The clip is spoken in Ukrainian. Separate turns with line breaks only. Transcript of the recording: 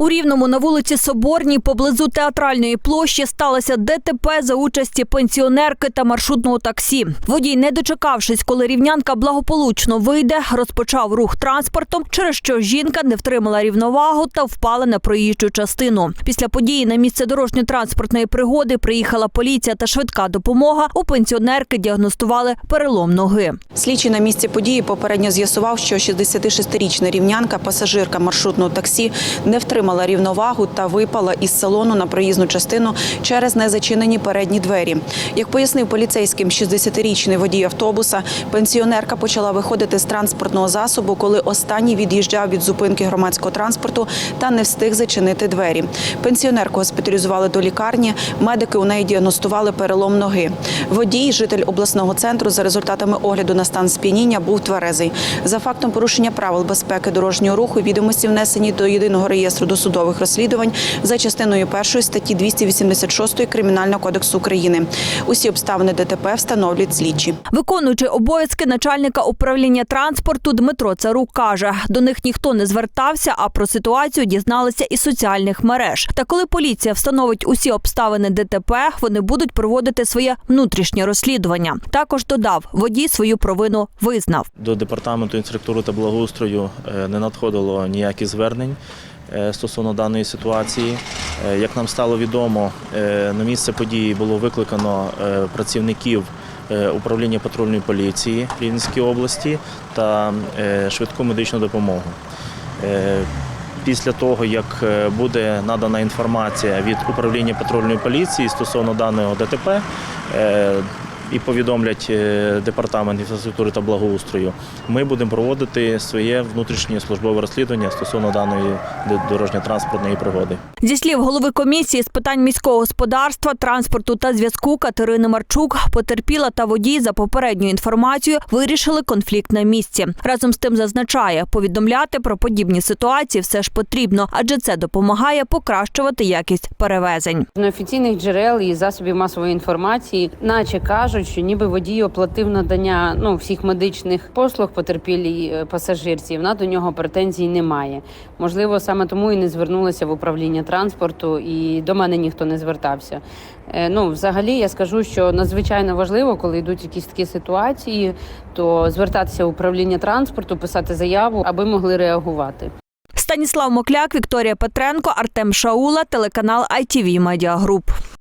У Рівному на вулиці Соборній поблизу театральної площі сталося ДТП за участі пенсіонерки та маршрутного таксі. Водій, не дочекавшись, коли рівнянка благополучно вийде, розпочав рух транспортом, через що жінка не втримала рівновагу та впала на проїжджу частину. Після події на місце дорожньо-транспортної пригоди приїхала поліція та швидка допомога. У пенсіонерки діагностували перелом ноги.
Слідчий на місці події попередньо з'ясував, що 66-річна рівнянка, пасажирка маршрутного таксі, не втримала рівновагу та випала із салону на проїзну частину через незачинені передні двері. Як пояснив поліцейським 60-річний водій автобуса, пенсіонерка почала виходити з транспортного засобу, коли останній від'їжджав від зупинки громадського транспорту та не встиг зачинити двері. Пенсіонерку госпіталізували до лікарні. Медики у неї діагностували перелом ноги. Водій, житель обласного центру, за результатами огляду на стан сп'яніння був тверезий. За фактом порушення правил безпеки дорожнього руху відомості внесені до єдиного реєстру досудових розслідувань за частиною першої статті 286 Кримінального кодексу України. Усі обставини ДТП встановлюють слідчі.
Виконуючий обов'язки начальника управління транспорту Дмитро Царук каже, до них ніхто не звертався, а про ситуацію дізналися із соціальних мереж. Та коли поліція встановить усі обставини ДТП, вони будуть проводити своє внутрішнє розслідування. Також додав, водій свою провину визнав.
До департаменту інфраструктури та благоустрою е, не надходило ніяких звернень е, стосовно даної ситуації. Е, Як нам стало відомо, е, на місце події було викликано е, працівників управління патрульної поліції Рівненської області та швидку медичну допомогу. Після того, як буде надана інформація від управління патрульної поліції стосовно даного ДТП, і повідомлять е, департамент інфраструктури та благоустрою, ми будемо проводити своє внутрішнє службове розслідування стосовно даної дорожньо-транспортної пригоди.
Зі слів голови комісії з питань міського господарства, транспорту та зв'язку Катерини Марчук, потерпіла та водій за попередньою інформацією вирішили конфлікт на місці. Разом з тим зазначає, повідомляти про подібні ситуації все ж потрібно, адже це допомагає покращувати якість перевезень.
неофіційних джерел і засобів масової інформації, наче кажуть, що ніби водій оплатив надання ну всіх медичних послуг потерпілій е, пасажирці. Вона до нього претензій немає. Можливо, саме тому і не звернулася в управління транспорту, і до мене ніхто не звертався. Е, Ну, взагалі, я скажу, що надзвичайно важливо, коли йдуть якісь такі ситуації, то звертатися в управління транспорту, писати заяву, аби могли реагувати.
Станіслав Мокляк, Вікторія Петренко, Артем Шаула, телеканал ITV Media Group.